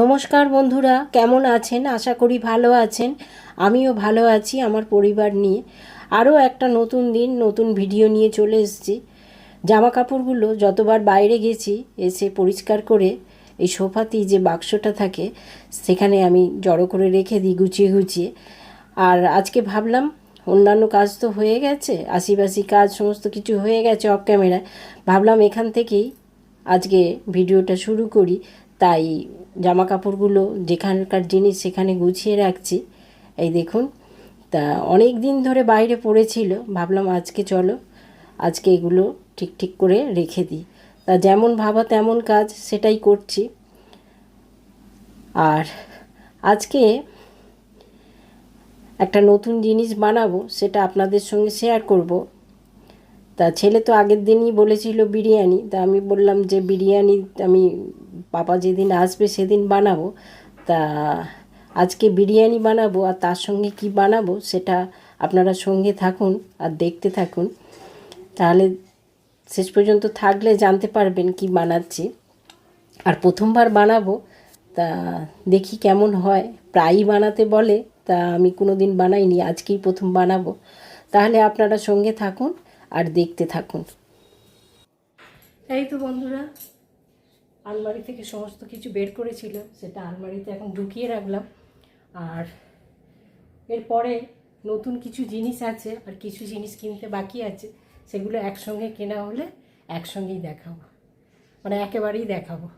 নমস্কার বন্ধুরা, কেমন আছেন? আশা করি ভালো আছেন। আমিও ভালো আছি আমার পরিবার নিয়ে। আরও একটা নতুন দিন, নতুন ভিডিও নিয়ে চলে এসেছি। জামা কাপড়গুলো যতবার বাইরে গেছি, এসে পরিষ্কার করে এই সোফাতেই যে বাক্সটা থাকে, সেখানে আমি জড়ো করে রেখে দিই গুছিয়ে গুছিয়ে। আর আজকে ভাবলাম, অন্যান্য কাজ তো হয়ে গেছে আশিবাসি কাজ, সমস্ত কিছু হয়ে গেছে অফ ক্যামেরায় ভাবলাম এখান থেকেই আজকে ভিডিওটা শুরু করি। তাই জামা কাপড়গুলো যেখানকার জিনিস সেখানে গুছিয়ে রাখছি। এই দেখুন, তা অনেক দিন ধরে বাইরে পড়েছিল। ভাবলাম আজকে চলো, আজকে এগুলো ঠিক ঠিক করে রেখে দিই। তা যেমন ভাবা তেমন কাজ, সেটাই করছি। আর আজকে একটা নতুন জিনিস বানাবো, সেটা আপনাদের সঙ্গে শেয়ার করব। তা ছেলে তো আগের দিনই বলেছিল বিরিয়ানি, তা আমি বললাম যে বিরিয়ানি আমি পাপা যেদিন আসবে সেদিন বানাবো। তা আজকে বিরিয়ানি বানাবো আর তার সঙ্গে কি বানাবো সেটা আপনারা সঙ্গে থাকুন আর দেখতে থাকুন। তাহলে শেষ পর্যন্ত থাকলে জানতে পারবেন কি বানাচ্ছি। আর প্রথমবার বানাবো, তা দেখি কেমন হয়। প্রায়ই বানাতে বলে, তা আমি কোনো দিন বানাইনি, আজকেই প্রথম বানাবো। তাহলে আপনারা সঙ্গে থাকুন আর দেখতে থাকুন। এই তো বন্ধুরা আলমারি থেকে সমস্ত কিছু বের করেছিল, সেটা আলমারিতে এখন ঢুকিয়ে রাখলাম। আর এরপরে নতুন কিছু জিনিস আছে, আর কিছু জিনিস কিনতে বাকি আছে, সেগুলো একসঙ্গে কেনা হলে একসঙ্গেই দেখাবো। মানে একেবারেই দেখাবো।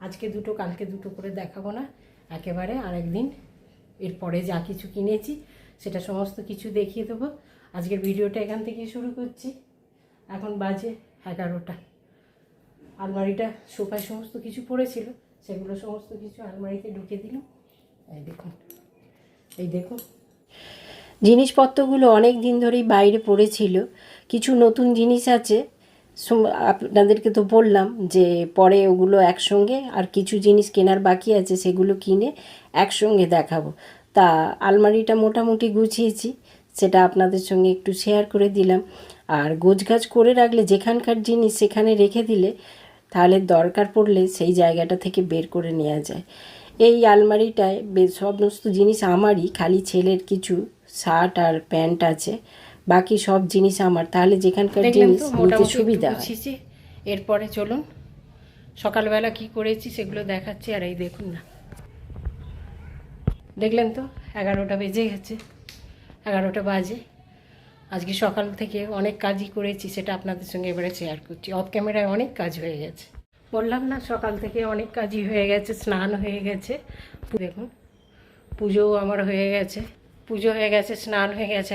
আজকে দুটো, কালকে দুটো করে দেখাবো না, একেবারে আরেকদিন এরপরে যা কিছু কিনেছি, সেটা সমস্ত কিছু দেখিয়ে দেবো। আজকের ভিডিওটা এখান থেকে শুরু করছি। এখন বাজে এগারোটা। আলমারিটা সোফায় সমস্ত কিছু পড়েছিল, সেগুলো সমস্ত কিছু আলমারিতে ঢুকে দিলাম এই দেখুন এই দেখুন। জিনিসপত্রগুলো অনেক দিন ধরেই বাইরে পড়েছিল। কিছু নতুন জিনিস আছে। আপনাদেরকে তো বললাম যে পরে ওগুলো একসঙ্গে আর কিছু জিনিস কেনার বাকি আছে, সেগুলো কিনে একসঙ্গে দেখাবো। তা আলমারিটা মোটামুটি গুছিয়েছি, সেটা আপনাদের সঙ্গে একটু শেয়ার করে দিলাম। আর গোছগাছ করে রাখলে যেখানকার জিনিস সেখানে রেখে দিলে তাহলে দরকার পড়লে সেই জায়গাটা থেকে বের করে নেওয়া যায়। এই আলমারিটায় সমস্ত জিনিস আমারই খালি ছেলের কিছু শার্ট আর প্যান্ট আছে বাকি সব জিনিস আমার। তাহলে যেখানকার জিনিস নিতে সুবিধা হয়। এরপরে চলুন সকালবেলা কি করেছি সেগুলো দেখাচ্ছি আর এই দেখুন না। দেখলেন তো এগারোটা বেজে গেছে এগারোটা বাজে। আজকে সকাল থেকে অনেক কাজই করেছি, সেটা আপনাদের সঙ্গে এবারে শেয়ার করছি। অফ ক্যামেরায় অনেক কাজ হয়ে গেছে। বললাম না, সকাল থেকে অনেক কাজই হয়ে গেছে, স্নান হয়ে গেছে। দেখুন, পুজোও আমার হয়ে গেছে। পুজো হয়ে গেছে, স্নান হয়ে গেছে।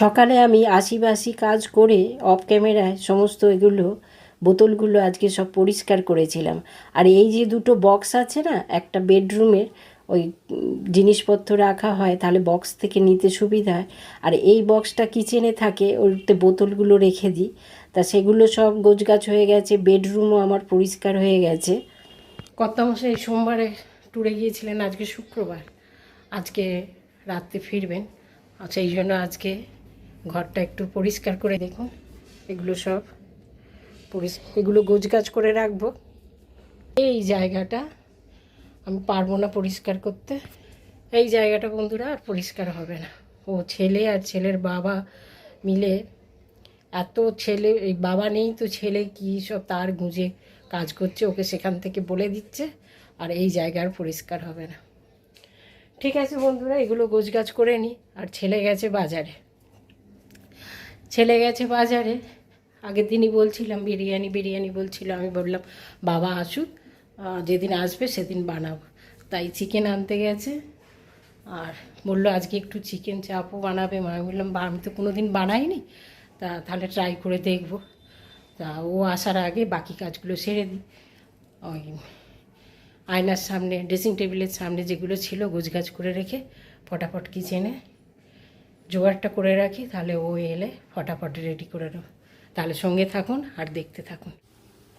সকালে আমি আশিবাসি কাজ করে অফ ক্যামেরায় সমস্ত এগুলো, বোতলগুলো আজকে সব পরিষ্কার করেছিলাম। আর এই যে দুটো বক্স আছে না, একটা বেডরুমের জিনিসপত্র রাখা হয়, তাহলে বক্স থেকে নিতে সুবিধা হয়। আর এই বক্সটা কিচেনে থাকে ওতে বোতলগুলো রেখে দিই। তা সেগুলো সব গোছগাছ হয়ে গেছে বেডরুমও আমার পরিষ্কার হয়ে গেছে। কত কর্তামশাই, সোমবারে ট্যুরে গিয়েছিলেন, আজকে শুক্রবার। আজকে রাত্রে ফিরবেন। সেই জন্য আজকে ঘরটা একটু পরিষ্কার করে দেখুন। এগুলো সব পরিষ্কার এগুলো গোছগাছ করে রাখব। এই জায়গাটা আমি পারব না পরিষ্কার করতে। এই জায়গাটা বন্ধুরা আর পরিষ্কার হবে না। ও ছেলে আর ছেলের বাবা মিলে এত ছেলে, এই বাবা নেই তো ছেলে কী সব তার গুঁজে কাজ করছে, ওকে সেখান থেকে বলে দিচ্ছে আর এই জায়গার পরিষ্কার হবে না। ঠিক আছে বন্ধুরা, এগুলো গোছগাছ করে নিই আর ছেলে গেছে বাজারে। ছেলে গেছে বাজারে। আগের দিনই বলছিলাম, বিরিয়ানি বিরিয়ানি বলছিল, আমি বললাম, বাবা আসুক। যেদিন আসবে সেদিন বানাবো। তাই চিকেন আনতে গেছে। আর বলল, আজকে একটু চিকেন চাপও বানাবে। মা বললাম আমি তো কোনো দিন বানাইনি। তা তাহলে ট্রাই করে দেখব। তা ও আসার আগে বাকি কাজগুলো সেরে দিই। ওই আয়নার সামনে ড্রেসিং টেবিলের সামনে যেগুলো ছিল গোছগাছ করে রেখে ফটাফট কিচেনে জোগাড়টা করে রাখি। তাহলে ও এলে ফটাফট রেডি করে দেবো তাহলে সঙ্গে থাকুন আর দেখতে থাকুন।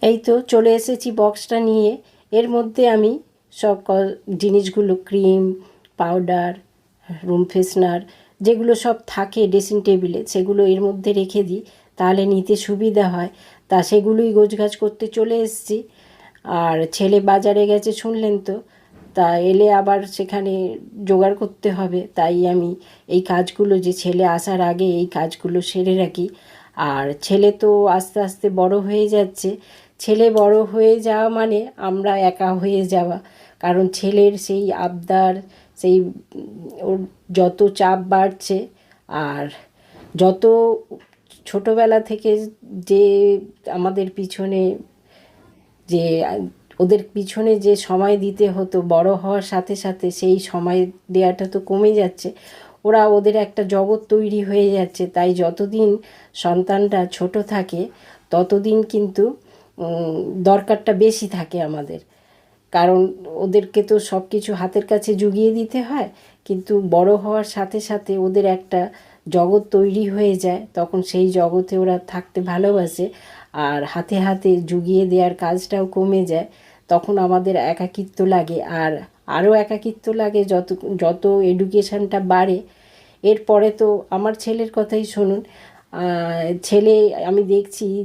এই তো চলে এসেছি বক্সটা নিয়ে। এর মধ্যে আমি সব জিনিসগুলো ক্রিম পাউডার রুম ফ্রেশনার যেগুলো সব থাকে ড্রেসিং টেবিলে সেগুলো এর মধ্যে রেখে দিই, তাহলে নিতে সুবিধা হয়। তা সেগুলোই গোছগাছ করতে চলে এসেছি। আর ছেলে বাজারে গেছে, শুনলেন তো? তা এলে আবার সেখানে জোগাড় করতে হবে, তাই আমি এই কাজগুলো যে ছেলে আসার আগে এই কাজগুলো সেরে রাখি। আর ছেলে তো আস্তে আস্তে বড় হয়ে যাচ্ছে ছেলে বড় হয়ে যাওয়া মানে আমরা একা হয়ে যাওয়া। কারণ ছেলের সেই আবদার, সেই ওর যত চাপ বাড়ছে আর যত ছোটোবেলা থেকে যে আমাদের পিছনে যে, ওদের পিছনে যে সময় দিতে হতো, বড় হওয়ার সাথে সাথে সেই সময় দেওয়াটা তো কমে যাচ্ছে। ওরা ওদের একটা জগৎ তৈরি হয়ে যাচ্ছে। তাই যতদিন সন্তানটা ছোট থাকে, ততদিন কিন্তু দরকারটা বেশি থাকে আমাদের। কারণ ওদেরকে তো সব কিছু হাতের কাছে জুগিয়ে দিতে হয়, কিন্তু বড় হওয়ার সাথে সাথে ওদের একটা জগৎ তৈরি হয়ে যায়, তখন সেই জগতে ওরা থাকতে ভালোবাসে আর হাতে হাতে জুগিয়ে দেওয়ার কাজটাও কমে যায়, তখন আমাদের একাকিত্ব লাগে। আর আরও একাকিত্ব লাগে যত যত এডুকেশনটা বাড়ে। এরপরে তো আমার ছেলের কথাই শুনুন ছেলে, আমি দেখছি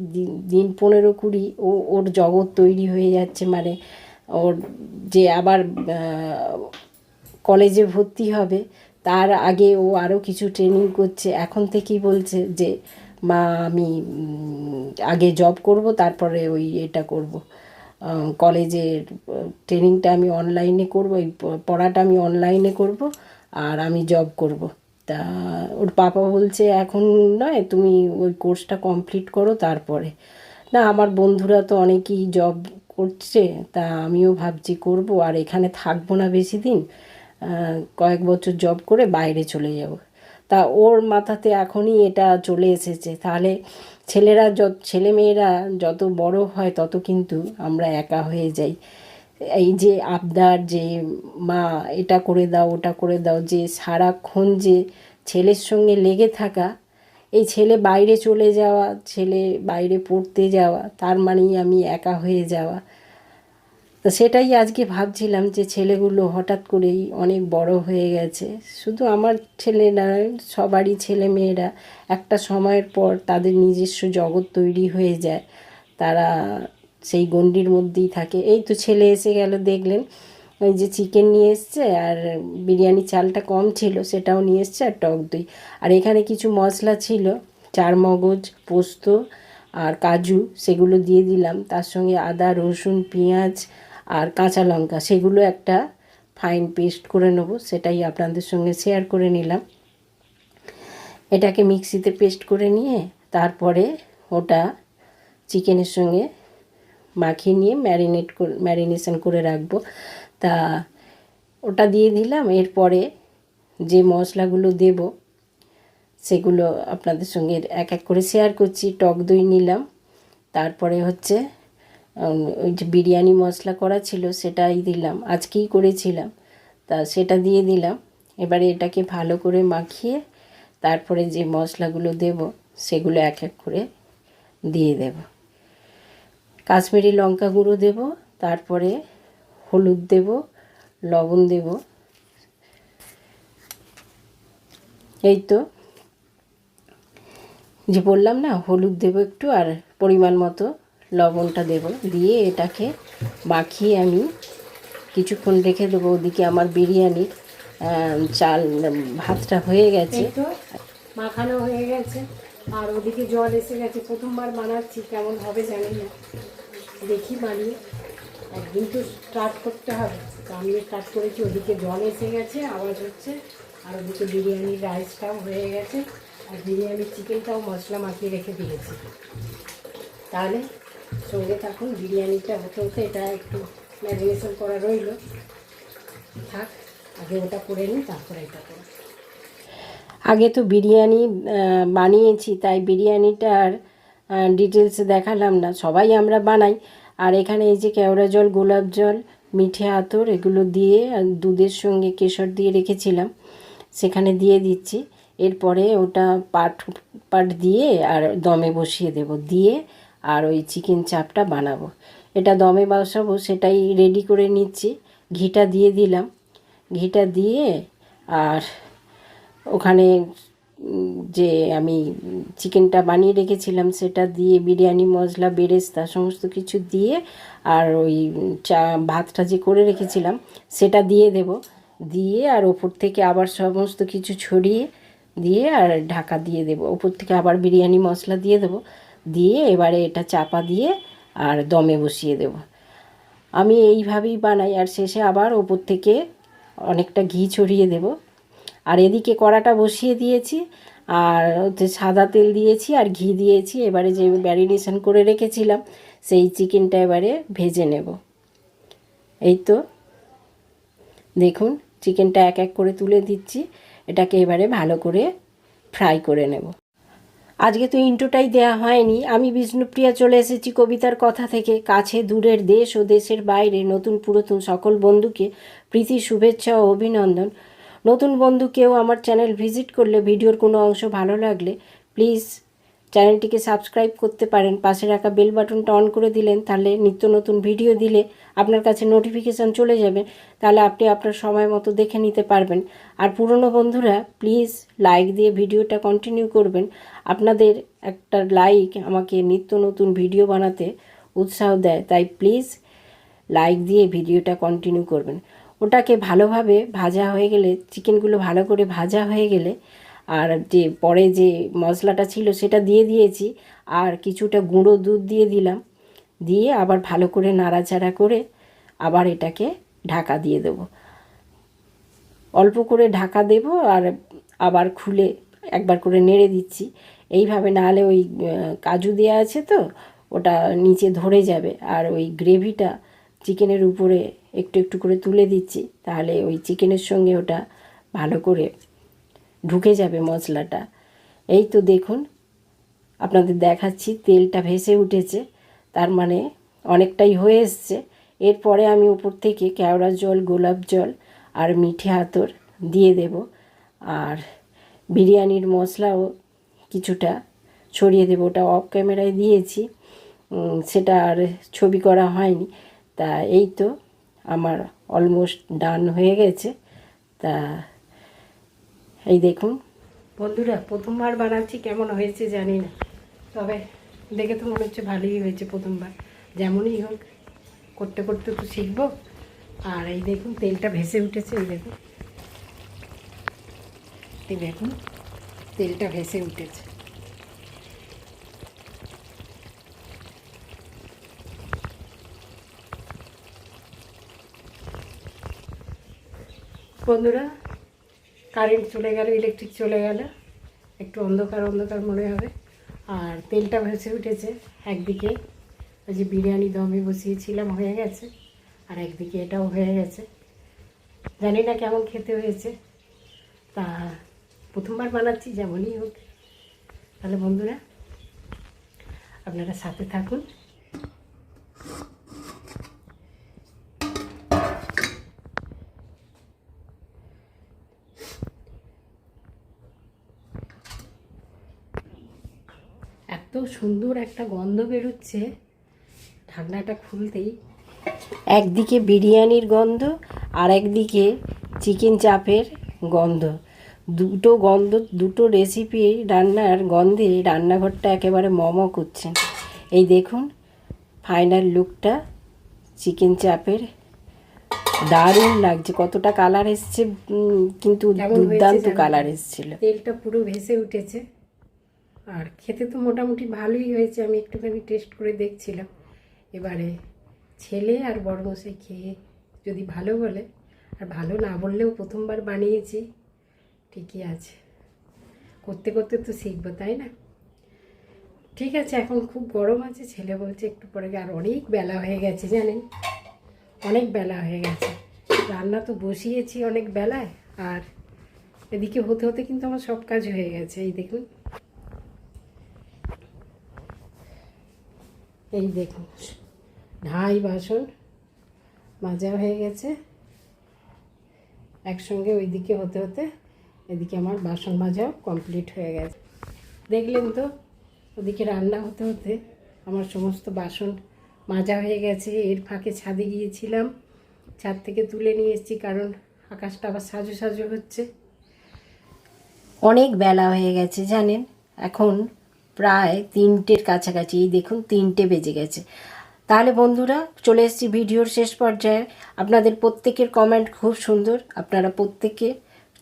দিন- পনেরো কুড়ি, ও, ওর জগৎ তৈরি হয়ে যাচ্ছে মানে ওর যে আবার কলেজে ভর্তি হবে, তার আগে ও আরও কিছু ট্রেনিং করছে, এখন থেকেই বলছে যে, মা, আমি আগে জব করব, তারপরে ওই এটা করব। কলেজের ট্রেনিংটা আমি অনলাইনে করব, এই পড়াটা আমি অনলাইনে করব, আর আমি জব করব। তা ওর পাপা বলছে, এখন নয়, তুমি ওই কোর্সটা কমপ্লিট করো তারপরে। না, আমার বন্ধুরা তো অনেকেই জব করছে, তা আমিও ভাবছি করব, আর এখানে থাকব না বেশি দিন কয়েক বছর জব করে বাইরে চলে যাব। তা ওর মাথাতে এখনই এটা চলে এসেছে। তাহলে ছেলেরা যত ছেলে মেয়েরা যত বড় হয় তত কিন্তু আমরা একা হয়ে যাই। এই যে আবদার যে, মা, এটা করে দাও, ওটা করে দাও, যে সারাক্ষণ যে ছেলের সঙ্গে লেগে থাকা, এই ছেলে বাইরে চলে যাওয়া, ছেলে বাইরে পড়তে যাওয়া, তার মানেই আমি একা হয়ে যাওয়া। তো সেটাই আজকে ভাবছিলাম যে ছেলেগুলো হঠাৎ করেই অনেক বড় হয়ে গেছে। শুধু আমার ছেলে নয়, সবারই ছেলে মেয়েরা একটা সময়ের পর তাদের নিজস্ব জগৎ তৈরি হয়ে যায়। তারা সেই গণ্ডির মধ্যেই থাকে। এই তো ছেলে এসে গেল, দেখলেন ওই যে চিকেন নিয়ে এসছে আর বিরিয়ানি চালটা কম ছিল, সেটাও নিয়ে এসছে আর টক দই। আর এখানে কিছু মশলা ছিল, চার মগজ, পোস্ত আর কাজু, সেগুলো দিয়ে দিলাম। তার সঙ্গে আদা, রসুন, পেঁয়াজ আর কাঁচা লঙ্কা, সেগুলো একটা ফাইন পেস্ট করে নেব, সেটাই আপনাদের সঙ্গে শেয়ার করে নিলাম। এটাকে মিক্সিতে পেস্ট করে নিয়ে তারপরে ওটা চিকেনের সঙ্গে মাখিয়ে নিয়ে ম্যারিনেট ম্যারিনেশন করে রাখব। তা ওটা দিয়ে দিলাম, এরপরে যে মশলাগুলো দেব, সেগুলো আপনাদের সঙ্গে এক এক করে শেয়ার করছি, টক দই নিলাম। তারপরে হচ্ছে ওই যে বিরিয়ানি মশলা করা ছিল, সেটাই দিলাম। আজকেই করেছিলাম। তা সেটা দিয়ে দিলাম। এবারে এটাকে ভালো করে মাখিয়ে, তারপরে যে মশলাগুলো দেব, সেগুলো এক এক করে দিয়ে দেব। কাশ্মীরি লঙ্কা গুঁড়ো দেব, তারপরে হলুদ দেব, লবণ দেব। এই তো। যে বললাম না, হলুদ দেবো একটু আর পরিমাণ মতো লবণটা দেব। দিয়ে এটাকে মাখিয়ে আমি কিছুক্ষণ রেখে দেবো ওদিকে আমার বিরিয়ানির চাল ভাতটা হয়ে গেছে। মাখানো হয়ে গেছে। আর ওদিকে জল এসে গেছে, প্রথমবার বানাচ্ছি, কেমন হবে জানি না। দেখি বানিয়ে। একদিন তো স্টার্ট করতে হবে। তো আমি স্টার্ট করেছি, ওদিকে জল এসে গেছে, আওয়াজ হচ্ছে। আর ওদিকে বিরিয়ানির রাইসটাও হয়ে গেছে। আর বিরিয়ানির চিকেনটাও মশলা মাখিয়ে রেখে দিয়েছি। তাহলে সঙ্গে থাকুন, বিরিয়ানিটা হতে হতে এটা একটু ম্যারিনেশন করা রইল। থাক, আগে ওটা করে নিই, তারপরে এটা করব। আগে তো বিরিয়ানি বানিয়েছি, তাই বিরিয়ানিটার ডিটেলসে দেখালাম না। সবাই আমরা বানাই। আর এখানে এই যে কেওড়া জল, গোলাপ জল, মিঠে আতর, এগুলো দিয়ে দুধের সঙ্গে কেশর দিয়ে রেখেছিলাম। সেখানে দিয়ে দিচ্ছি। এরপরে ওটা পাট পাট দিয়ে আর দমে বসিয়ে দেব। দিয়ে আর ওই চিকেন চাপটা বানাবো। এটা দমে বসাবো, সেটাই রেডি করে নিচ্ছি। ঘিটা দিয়ে দিলাম। ঘিটা দিয়ে আর ওখানে যে আমি চিকেনটা বানিয়ে রেখেছিলাম, সেটা দিয়ে বিরিয়ানি, মশলা, বেরেস্তা সমস্ত কিছু দিয়ে আর ওই চা, ভাতটা যে করে রেখেছিলাম, সেটা দিয়ে দেব। দিয়ে আর ওপর থেকে আবার সমস্ত কিছু ছড়িয়ে দিয়ে আর ঢাকা দিয়ে দেব। ওপর থেকে আবার বিরিয়ানি, মশলা দিয়ে দেবো। দিয়ে এবারে এটা চাপা দিয়ে আর দমে বসিয়ে দেবো। আমি এইভাবেই বানাই। আর শেষে আবার ওপর থেকে অনেকটা ঘি ছড়িয়ে দেব। আর এদিকে কড়াটা বসিয়ে দিয়েছি, আর হচ্ছে সাদা তেল দিয়েছি আর ঘি দিয়েছি। এবারে যে ম্যারিনেশন করে রেখেছিলাম, সেই চিকেনটা এবারে ভেজে নেব। এই তো। দেখুন, চিকেনটা এক এক করে তুলে দিচ্ছি। এটাকে এবারে ভালো করে ফ্রাই করে নেব। আজকে তো ইন্টোটাই দেয়া হয়নি। আমি বিষ্ণুপ্রিয়া চলে এসেছি কবিতার কথা থেকে। কাছে, দূরের দেশ ও দেশের বাইরে নতুন পুরাতন সকল বন্ধুকে প্রীতি, শুভেচ্ছা ও অভিনন্দন। নতুন বন্ধু কেউ আমার চ্যানেল ভিজিট করলে ভিডিওর কোনো অংশ ভালো লাগলে প্লিজ চ্যানেলটিকে সাবস্ক্রাইব করতে পারেন। পাশে রাখা বেল বাটনটা অন করে দিলেন, তাহলে নিত্য নতুন ভিডিও দিলে আপনার কাছে নোটিফিকেশান চলে যাবে, তাহলে আপনি আপনার সময় মতো দেখে নিতে পারবেন। আর পুরনো বন্ধুরা, প্লিজ লাইক দিয়ে ভিডিওটা কন্টিনিউ করবেন। আপনাদের একটা লাইক আমাকে নিত্য নতুন ভিডিও বানাতে উৎসাহ দেয়, তাই প্লিজ লাইক দিয়ে ভিডিওটা কন্টিনিউ করবেন। ওটাকে ভালোভাবে ভাজা হয়ে গেলে, চিকেনগুলো ভালো করে ভাজা হয়ে গেলে, আর যে পরে যে মশলাটা ছিল সেটা দিয়ে দিয়েছি, আর কিছুটা গুঁড়ো দুধ দিয়ে দিলাম। দিয়ে আবার ভালো করে নাড়াচাড়া করে আবার এটাকে ঢাকা দিয়ে দেবো। অল্প করে ঢাকা দেব আর আবার খুলে একবার করে নেড়ে দিচ্ছি। এইভাবে নাহলে ওই কাজু দেওয়া আছে তো, ওটা নিচে ধরে যাবে। আর ওই গ্রেভিটা চিকেনের উপরে একটু একটু করে তুলে দিচ্ছি, তাহলে ওই চিকেনের সঙ্গে ওটা ভালো করে ঢুকে যাবে মশলাটা। এই তো দেখুন, আপনাদের দেখাচ্ছি, তেলটা ভেসে উঠেছে, তার মানে অনেকটাই হয়ে এসছে। এরপরে আমি উপর থেকে কেওড়া জল, গোলাপ জল আর মিঠে আতর দিয়ে দেব, আর বিরিয়ানির মশলাও কিছুটা ছড়িয়ে দেবো। ওটা অফ ক্যামেরায় দিয়েছি সেটা আর ছবি করা হয়নি, তা এই তো আমার অলমোস্ট ডান হয়ে গেছে। তা, এই দেখুন। বন্ধুরা, প্রথমবার বানাচ্ছি, কেমন হয়েছে জানি না। তবে দেখে তো মনে হচ্ছে ভালোই হয়েছে প্রথমবার। যেমনই হোক, করতে করতে তো শিখব। আর এই দেখুন, তেলটা ভেসে উঠেছে, এই দেখুন। দেখুন, তেলটা ভেসে উঠেছে। বন্ধুরা কারেন্ট চলে গেল ইলেকট্রিক চলে গেল। একটু অন্ধকার অন্ধকার মনে হবে। আর তেলটা ভেসে উঠেছে একদিকে। ওই যে বিরিয়ানি দমে বসিয়েছিলাম, হয়ে গেছে। আর একদিকে এটাও হয়ে গেছে। জানি না কেমন খেতে হয়েছে। তা প্রথমবার বানাচ্ছি, যেমনই হোক। তাহলে বন্ধুরা, আপনারা সাথে থাকুন। এত সুন্দর একটা গন্ধ বেরোচ্ছে। ঢাকনাটা খুলতেই। একদিকে বিরিয়ানির গন্ধ আর একদিকে চিকেন চাপের গন্ধ। দুটো গন্ধ দুটো রেসিপি রান্নার গন্ধে রান্নাঘরটা একেবারে মম করছে। এই দেখুন ফাইনাল লুকটা চিকেন চাপের। দারুণ লাগছে কতটা কালার এসছে কিন্তু দুর্দান্ত কালার এসেছিল। তেলটা পুরো ভেসে উঠেছে। আর খেতে তো মোটামুটি ভালোই হয়েছে, আমি একটুখানি টেস্ট করে দেখছিলাম। এবারে ছেলে আর বড়মশাই খেয়ে যদি ভালো বলে, আর ভালো না বললেও প্রথমবার বানিয়েছি, ঠিকই আছে। করতে করতে তো শিখব, তাই না? ঠিক আছে, এখন খুব গরম আছে, ছেলে বলছে একটু পরে আর অনেক বেলা হয়ে গেছে, জানেন? অনেক বেলা হয়ে গেছে। রান্না তো বসিয়েছি অনেক বেলায়, আর এদিকে হতে হতে কিন্তু আমার সব কাজ হয়ে গেছে, এই দেখুন। এই দেখুন। ঢাই বাসন মাজা হয়ে গেছে। একসঙ্গে ওইদিকে হতে হতে এদিকে আমার বাসন মাজাও কমপ্লিট হয়ে গেছে। দেখলেন তো, ওদিকে রান্না হতে হতে আমার সমস্ত বাসন মাজা হয়ে গেছে। এর ফাঁকে ছাদে গিয়েছিলাম। ছাদ থেকে তুলে নিয়ে এসেছি কারণ আকাশটা আবার সাজো সাজো হচ্ছে। অনেক বেলা হয়ে গেছে, জানেন? এখন প্রায় তিনটের কাছাকাছি, এই দেখুন তিনটে বেজে গেছে। তাহলে বন্ধুরা, চলে এসেছি ভিডিওর শেষ পর্যায়ে। আপনাদের প্রত্যেকের কমেন্ট খুব সুন্দর। আপনারা প্রত্যেকে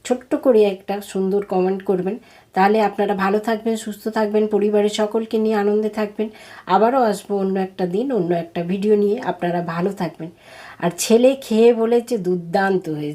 ছোট্ট করে একটা সুন্দর কমেন্ট করবেন। তাহলে আপনারা ভালো থাকবেন, সুস্থ থাকবেন, পরিবারের সকলকে নিয়ে আনন্দে থাকবেন। আবারও আসব অন্য একটা দিন, অন্য একটা ভিডিও নিয়ে। আপনারা ভালো থাকবেন। আর ছেলে খেয়ে বলেছে দুর্দান্ত হয়েছে।